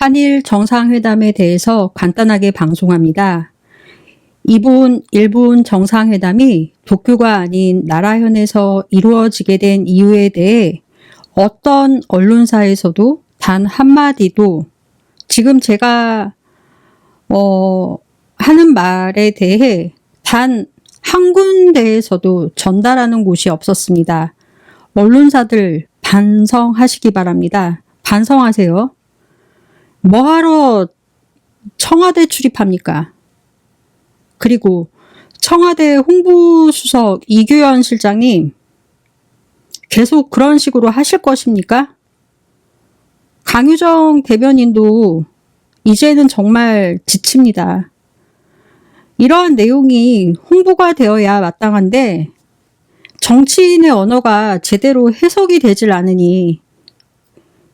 한일 정상회담에 대해서 간단하게 방송합니다. 이번 일본 정상회담이 도쿄가 아닌 나라현에서 이루어지게 된 이유에 대해 어떤 언론사에서도 단 한마디도 지금 제가 어, 하는 말에 대해 단 한 군데에서도 전달하는 곳이 없었습니다. 언론사들 반성하시기 바랍니다. 반성하세요. 뭐하러 청와대 출입합니까? 그리고 청와대 홍보수석 이규현 실장님 계속 그런 식으로 하실 것입니까? 강유정 대변인도 이제는 정말 지칩니다. 이러한 내용이 홍보가 되어야 마땅한데 정치인의 언어가 제대로 해석이 되질 않으니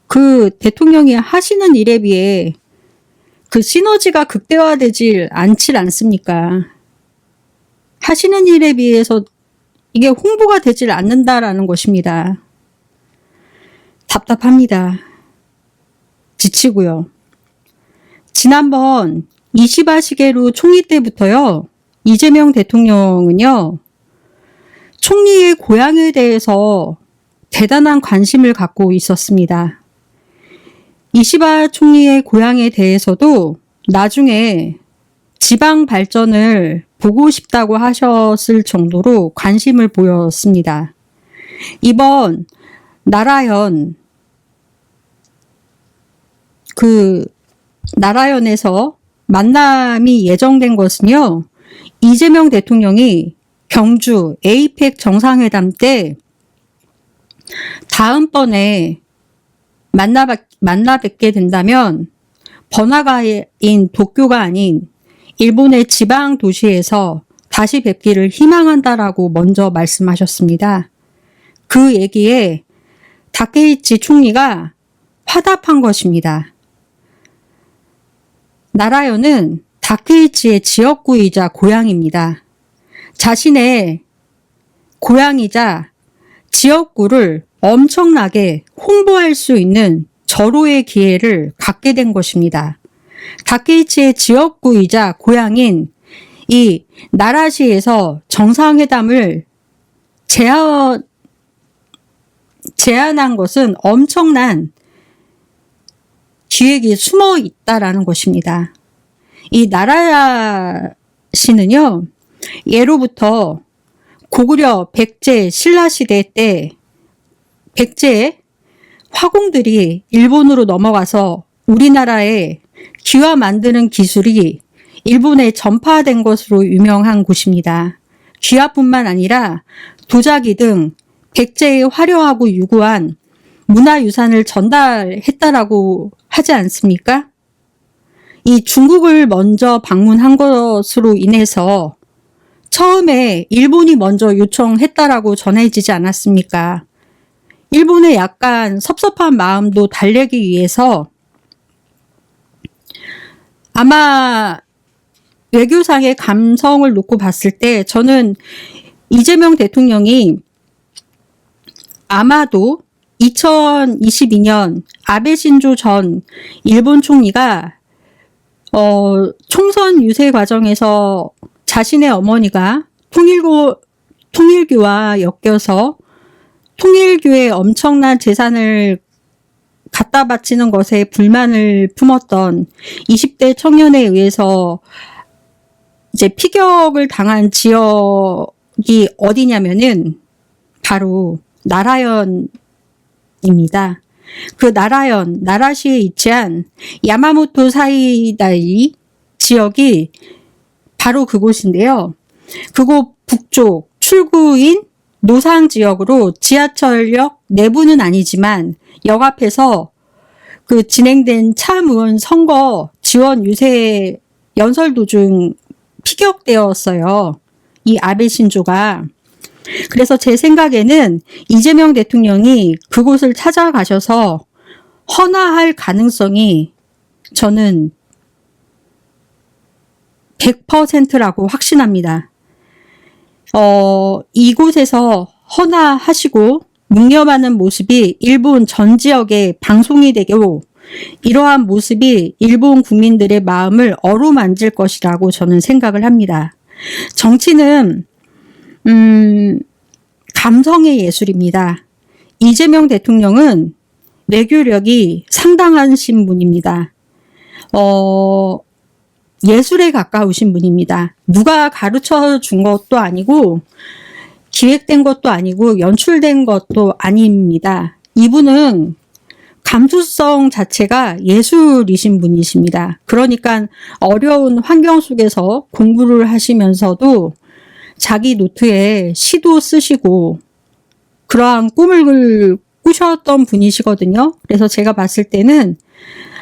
그 대통령이 하시는 일에 비해 그 시너지가 극대화되질 않질 않습니까? 하시는 일에 비해서 이게 홍보가 되질 않는다라는 것입니다. 답답합니다. 지치고요. 지난번 이시바 시게루 총리 때부터요. 이재명 대통령은요. 총리의 고향에 대해서 대단한 관심을 갖고 있었습니다. 이시바 총리의 고향에 대해서도 나중에 지방 발전을 보고 싶다고 하셨을 정도로 관심을 보였습니다. 이번 나라현 그 나라현에서 만남이 예정된 것은요. 이재명 대통령이 경주 에이펙 정상회담 때 다음번에 만나, 만나 뵙게 된다면 번화가인 도쿄가 아닌 일본의 지방 도시에서 다시 뵙기를 희망한다라고 먼저 말씀하셨습니다. 그 얘기에 다케이치 총리가 화답한 것입니다. 나라요는 다케이치의 지역구이자 고향입니다. 자신의 고향이자 지역구를 엄청나게 홍보할 수 있는 절호의 기회를 갖게 된 것입니다. 다케이치의 지역구이자 고향인 이 나라시에서 정상회담을 제안, 제안한 것은 엄청난 기획이 숨어 있다라는 것입니다. 이 나라야 시는요, 예로부터 고구려 백제 신라 시대 때 백제 화공들이 일본으로 넘어가서 우리나라에 기와 만드는 기술이 일본에 전파된 것으로 유명한 곳입니다. 귀화뿐만 아니라 도자기 등 백제의 화려하고 유구한 문화유산을 전달했다라고 하지 않습니까? 이 중국을 먼저 방문한 것으로 인해서 처음에 일본이 먼저 요청했다라고 전해지지 않았습니까? 일본의 약간 섭섭한 마음도 달래기 위해서 아마 외교상의 감성을 놓고 봤을 때 저는 이재명 대통령이 아마도 2022년 아베 신조 전 일본 총리가 어, 총선 유세 과정에서 자신의 어머니가 통일고, 통일교와 엮여서 통일교에 엄청난 재산을 갖다 바치는 것에 불만을 품었던 20대 청년에 의해서 이제 피격을 당한 지역이 어디냐면은 바로 나라현입니다. 그 나라현, 나라시에 위치한 야마모토 사이다이 지역이 바로 그곳인데요. 그곳 북쪽 출구인 노상 지역으로 지하철역 내부는 아니지만 역 앞에서 그 진행된 참의원 선거 지원 유세 연설 도중 피격되었어요. 이 아베 신조가. 그래서 제 생각에는 이재명 대통령이 그곳을 찾아가셔서 헌화할 가능성이 저는 100%라고 확신합니다. 어, 이곳에서 헌화하시고 묵념하는 모습이 일본 전 지역에 방송이 되고 이러한 모습이 일본 국민들의 마음을 어루만질 것이라고 저는 생각을 합니다. 정치는 음, 감성의 예술입니다. 이재명 대통령은 외교력이 상당하신 분입니다. 어, 예술에 가까우신 분입니다. 누가 가르쳐 준 것도 아니고, 기획된 것도 아니고, 연출된 것도 아닙니다. 이분은 감수성 자체가 예술이신 분이십니다. 그러니까 어려운 환경 속에서 공부를 하시면서도 자기 노트에 시도 쓰시고 그러한 꿈을 꾸셨던 분이시거든요. 그래서 제가 봤을 때는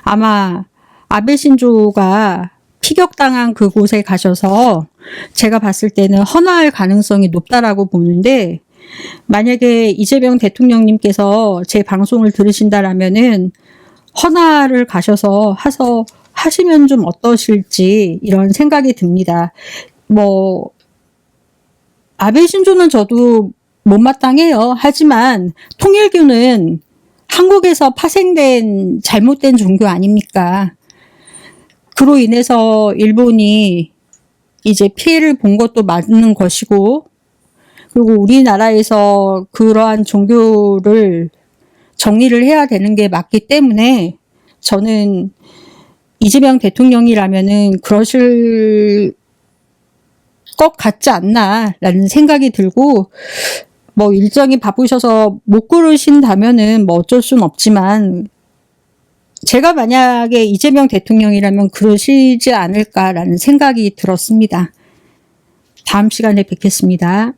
아마 아베 신조가 피격당한 그곳에 가셔서 제가 봤을 때는 헌화할 가능성이 높다라고 보는데 만약에 이재명 대통령님께서 제 방송을 들으신다라면은 헌화를 가셔서 하서 하시면 좀 어떠실지 이런 생각이 듭니다. 뭐 아베 신조는 저도 못마땅해요. 하지만 통일교는 한국에서 파생된 잘못된 종교 아닙니까? 그로 인해서 일본이 이제 피해를 본 것도 맞는 것이고, 그리고 우리나라에서 그러한 종교를 정리를 해야 되는 게 맞기 때문에 저는 이재명 대통령이라면은 그러실 것 같지 않나라는 생각이 들고 뭐 일정이 바쁘셔서 못 그러신다면은 뭐 어쩔 수는 없지만 제가 만약에 이재명 대통령이라면 그러시지 않을까라는 생각이 들었습니다. 다음 시간에 뵙겠습니다.